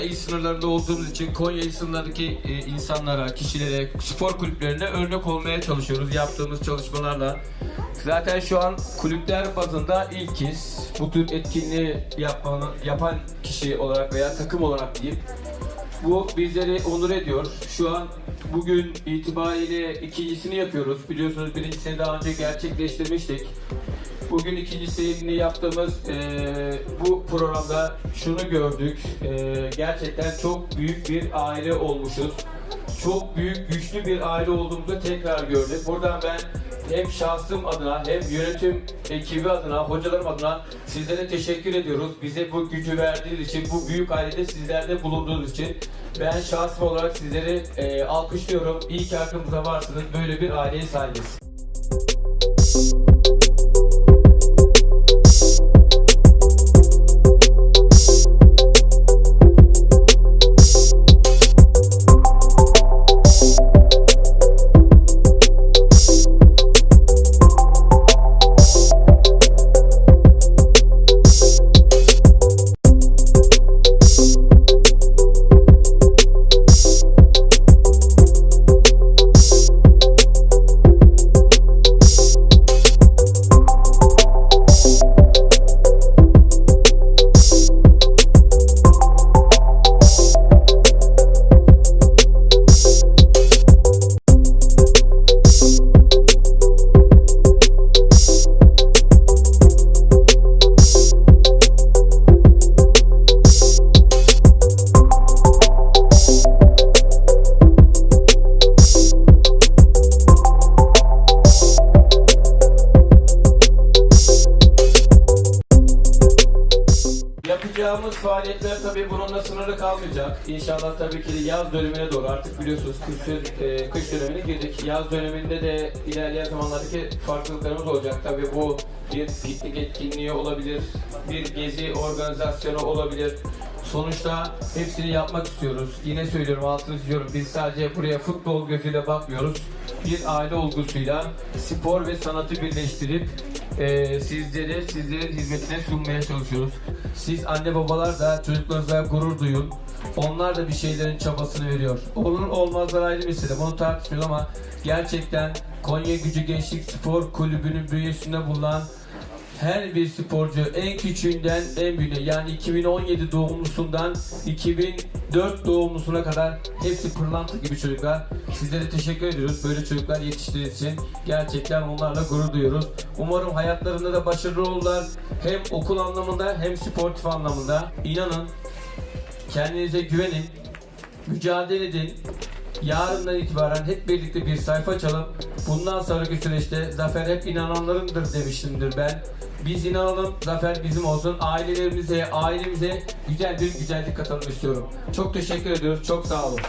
Konya il sınırlarında olduğumuz için Konya il sınırlarındaki e, insanlara, kişilere, spor kulüplerine örnek olmaya çalışıyoruz yaptığımız çalışmalarla. Zaten şu an kulüpler bazında ilkiz. Bu tür etkinliği yapan, yapan kişi olarak veya takım olarak diyeyim. Bu bizleri onur ediyor. Şu an bugün itibariyle ikincisini yapıyoruz. Biliyorsunuz birincisini daha önce gerçekleştirmiştik. Bugün ikincisini yaptığımız eee, bu programda şunu gördük. Eee, gerçekten çok büyük bir aile olmuşuz. Çok büyük, güçlü bir aile olduğumuzu tekrar gördük. Buradan ben hem şahsım adına hem yönetim ekibi adına, hocalarım adına sizlere teşekkür ediyoruz. Bize bu gücü verdiğiniz için, bu büyük ailede sizlerde bulunduğunuz için ben şahsım olarak sizleri eee, alkışlıyorum. İyi ki arkamızda varsınız. Böyle bir aileye sahibiz. Faaliyetler tabii bununla sınırlı kalmayacak. İnşallah tabii ki yaz dönemine doğru artık biliyorsunuz kış, e, kış dönemine girdik. Yaz döneminde de ilerleyen zamanlardaki farklılıklarımız olacak. Tabii bu bir piknik etkinliği olabilir, bir gezi organizasyonu olabilir. Sonuçta hepsini yapmak istiyoruz. Yine söylüyorum, altını çiziyorum. Biz sadece buraya futbol gözüyle bakmıyoruz. Bir aile olgusuyla spor ve sanatı birleştirip e, sizlere, sizlerin hizmetine sunmaya çalışıyoruz. Siz anne babalar da çocuklarınızla gurur duyun. Onlar da bir şeylerin çabasını veriyor. Onun olmazlar ayrı mesele. Bunu tartışmıyoruz ama gerçekten Konya Gücü Gençlik Spor Kulübü'nün bünyesinde bulunan her bir sporcu en küçüğünden en büyüğüne yani 2017 doğumlusundan 2004 doğumlusuna kadar hepsi pırlanta gibi çocuklar. Sizlere teşekkür ediyoruz böyle çocuklar yetiştirdiğiniz için. Gerçekten onlarla gurur duyuyoruz. Umarım hayatlarında da başarılı olurlar. Hem okul anlamında hem sportif anlamında. İnanın kendinize güvenin. Mücadele edin. Yarından itibaren hep birlikte bir sayfa açalım. Bundan sonraki süreçte zafer hep inananlarındır demişimdir ben. Biz inanalım, zafer bizim olsun. Ailelerimize, ailemize güzel bir güzellik katalım istiyorum. Çok teşekkür ediyoruz. Çok sağ olun.